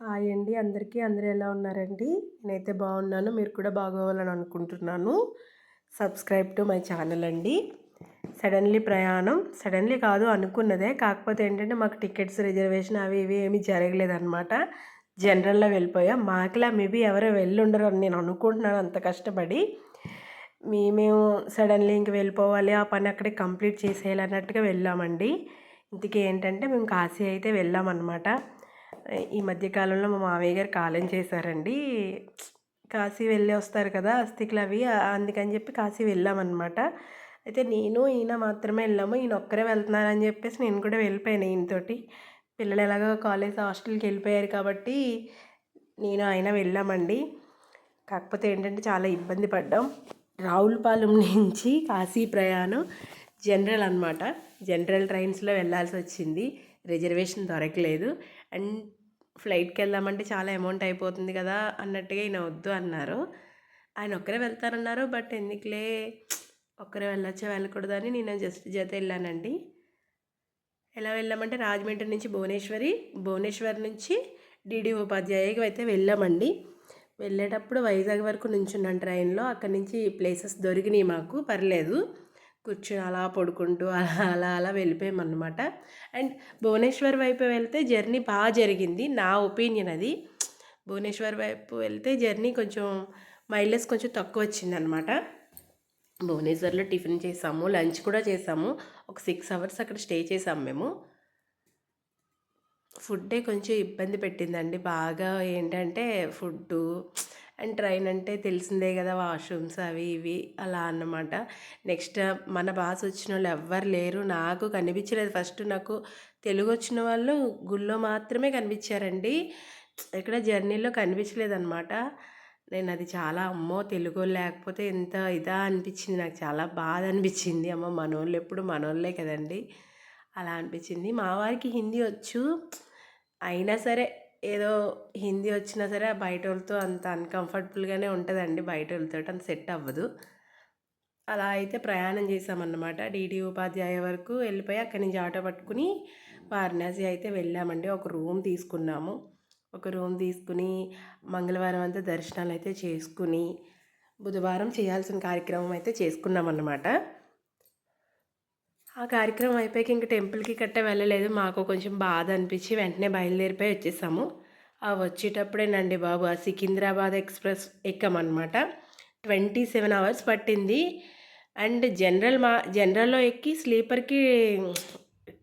Hi అండి. అందరికీ అందరూ ఎలా ఉన్నారండి? నేనైతే బాగున్నాను. మీరు కూడా బాగోవాలని అనుకుంటున్నాను. సబ్స్క్రైబ్ టు మై ఛానల్ అండి. సడన్లీ ప్రయాణం. సడన్లీ కాదు అనుకున్నదే. కాకపోతే ఏంటంటే మాకు టికెట్స్ రిజర్వేషన్ అవి ఇవి ఏమీ జరగలేదన్నమాట. జనరల్లో వెళ్ళిపోయాం. మాకులా మేబీ ఎవరో వెళ్ళుండరు అని నేను అనుకుంటున్నాను. అంత కష్టపడి. మేము సడన్లీ ఇంక వెళ్ళిపోవాలి. ఆ పని అక్కడే కంప్లీట్ చేసేయాలన్నట్టుగా వెళ్ళామండి. ఇంతకీ ఏంటంటే మేము కాశీ అయితే వెళ్ళామన్నమాట. ఈ మధ్యకాలంలో మా మామయ్య గారు కాలం చేశారండి. కాశీ వెళ్ళి వస్తారు కదా అస్థికులు అవి. అందుకని చెప్పి కాశీ వెళ్ళామన్నమాట. అయితే నేను ఈయన మాత్రమే వెళ్ళాము. ఈయన ఒక్కరే వెళ్తున్నారని చెప్పేసి నేను కూడా వెళ్ళిపోయాను ఈయనతోటి. పిల్లలు ఎలాగో కాలేజ్ హాస్టల్కి వెళ్ళిపోయారు కాబట్టి నేను ఆయన వెళ్ళామండి. కాకపోతే ఏంటంటే చాలా ఇబ్బంది పడ్డాం. రావులపాలెం నుంచి కాశీ ప్రయాణం జనరల్ అనమాట జనరల్ ట్రైన్స్లో వెళ్ళాల్సి వచ్చింది. రిజర్వేషన్ దొరకలేదు. అండ్ ఫ్లైట్కి వెళ్దామంటే చాలా అమౌంట్ అయిపోతుంది కదా అన్నట్టుగా ఈయన వద్దు అన్నారు. ఆయన ఒక్కరే వెళ్తారన్నారు బట్ ఎందుకులే ఒక్కరే వెళ్ళొచ్చా వెళ్ళకూడదని నేను జస్ట్ జత వెళ్ళానండి. ఎలా వెళ్ళామంటే రాజమండ్రి నుంచి భువనేశ్వరి భువనేశ్వర్ నుంచి డిడి ఉపాధ్యాయకి అయితే వెళ్ళామండి. వెళ్ళేటప్పుడు వైజాగ్ వరకు నుంచున్నాను ట్రైన్లో. అక్కడి నుంచి ప్లేసెస్ దొరికినాయి మాకు పర్లేదు. కూర్చొని అలా పడుకుంటూ అలా అలా అలా వెళ్ళిపోయామన్నమాట. అండ్ భువనేశ్వర్ వైపు వెళ్తే జర్నీ బాగా జరిగింది నా ఒపీనియన్ అది. భువనేశ్వర్ వైపు వెళ్తే జర్నీ కొంచెం మైలేజ్ కొంచెం తక్కువ వచ్చిందనమాట భువనేశ్వర్లో టిఫిన్ చేసాము లంచ్ కూడా చేసాము. ఒక సిక్స్ అవర్స్ అక్కడ స్టే చేసాము మేము. ఫుడ్డే కొంచెం ఇబ్బంది పెట్టిందండి. బాగా ఏంటంటే ఫుడ్డు అండ్ ట్రైన్ అంటే తెలిసిందే కదా వాష్రూమ్స్ అవి ఇవి అలా అన్నమాట. నెక్స్ట్ మన బాస్ వచ్చిన వాళ్ళు ఎవ్వరు లేరు. నాకు కనిపించలేదు. ఫస్ట్ నాకు తెలుగు వచ్చిన వాళ్ళు గుళ్ళో మాత్రమే కనిపించారండి. ఇక్కడ జర్నీలో కనిపించలేదన్నమాట. నేను అది చాలా అమ్మో తెలుగు లేకపోతే ఎంత ఇదా అనిపించింది. నాకు చాలా బాధ అనిపించింది. అమ్మ మనోళ్ళు ఎప్పుడు మనోళ్ళే కదండి. అలా అనిపించింది. మా వారికి హిందీ వచ్చు. అయినా సరే ఏదో హిందీ వచ్చినా సరే బయట వాళ్ళతో అంత అన్కంఫర్టబుల్గానే ఉంటుందండి బయట వాళ్ళతో అంత సెట్ అవ్వదు. అలా అయితే ప్రయాణం చేసామన్నమాట. డీడీ ఉపాధ్యాయ వరకు వెళ్ళిపోయి అక్కడి నుంచి ఆటో పట్టుకుని వారణాసి అయితే వెళ్ళామండి. ఒక రూమ్ తీసుకున్నాము. ఒక రూమ్ తీసుకుని మంగళవారం అంతా దర్శనాలు అయితే చేసుకుని బుధవారం చేయాల్సిన కార్యక్రమం అయితే చేసుకున్నాం అన్నమాట ఆ కార్యక్రమం అయిపోయాక ఇంక టెంపుల్కి కట్ట వెళ్ళలేదు. మాకు కొంచెం బాధ అనిపించి వెంటనే బయలుదేరిపోయి వచ్చేసాము. ఆ వచ్చేటప్పుడేనండి బాబు ఆ సికింద్రాబాద్ ఎక్స్ప్రెస్ ఎక్కామన్నమాట. ట్వంటీ సెవెన్ అవర్స్ పట్టింది. అండ్ జనరల్ మా జనరల్లో ఎక్కి స్లీపర్కి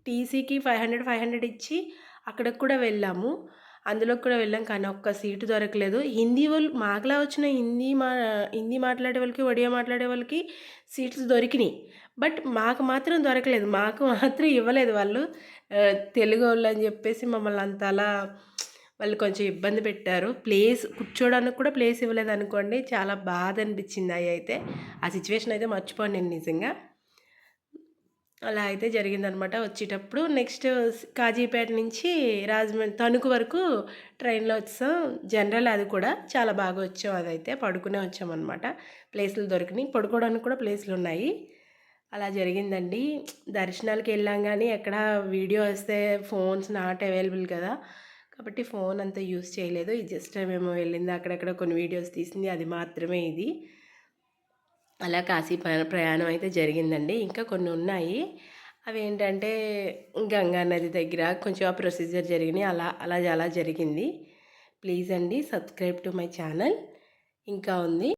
టీసీకి ఫైవ్ హండ్రెడ్ ఫైవ్ హండ్రెడ్ ఇచ్చి అక్కడికి కూడా వెళ్ళాము. అందులోకి కూడా వెళ్ళాం కానీ ఒక్క సీటు దొరకలేదు. హిందీ వాళ్ళు మాకులా వచ్చిన హిందీ మా హిందీ మాట్లాడే వాళ్ళకి ఒడియా మాట్లాడే వాళ్ళకి సీట్స్ దొరికినాయి. బట్ మాకు మాత్రం దొరకలేదు. మాకు మాత్రం ఇవ్వలేదు వాళ్ళు. తెలుగు వాళ్ళు అని చెప్పేసి మమ్మల్ని అంత అలా వాళ్ళు కొంచెం ఇబ్బంది పెట్టారు. ప్లేస్ కూర్చోడానికి కూడా ప్లేస్ ఇవ్వలేదు అనుకోండి. చాలా బాధ అనిపించింది అవి అయితే. ఆ సిచ్యువేషన్ అయితే మర్చిపోను నేను నిజంగా. అలా అయితే జరిగిందనమాట. వచ్చేటప్పుడు నెక్స్ట్ కాజీపేట నుంచి రాజమండ్రి తణుకు వరకు ట్రైన్లో వచ్చాం. జనరల్ అది కూడా చాలా బాగా వచ్చాం. అదైతే పడుకునే వచ్చామన్నమాట ప్లేసులు దొరికినాయి. పడుకోవడానికి కూడా ప్లేసులు ఉన్నాయి. అలా జరిగిందండి. దర్శనాలకి వెళ్ళాం కానీ ఎక్కడ వీడియో వస్తే ఫోన్స్ నాట్ అవైలబుల్ కదా. కాబట్టి ఫోన్ అంతా యూస్ చేయలేదు. ఇది జస్ట్ మేము వెళ్ళింది అక్కడక్కడ కొన్ని వీడియోస్ తీసింది అది మాత్రమే ఇది. అలా కాశీ ప్రయాణం అయితే జరిగిందండి. ఇంకా కొన్ని ఉన్నాయి. అవి ఏంటంటే గంగా నది దగ్గర కొంచెం ఆ ప్రొసీజర్ జరిగినాయి. అలా అలా అలా జరిగింది. ప్లీజ్ అండి సబ్స్క్రైబ్ టు మై ఛానల్. ఇంకా ఉంది.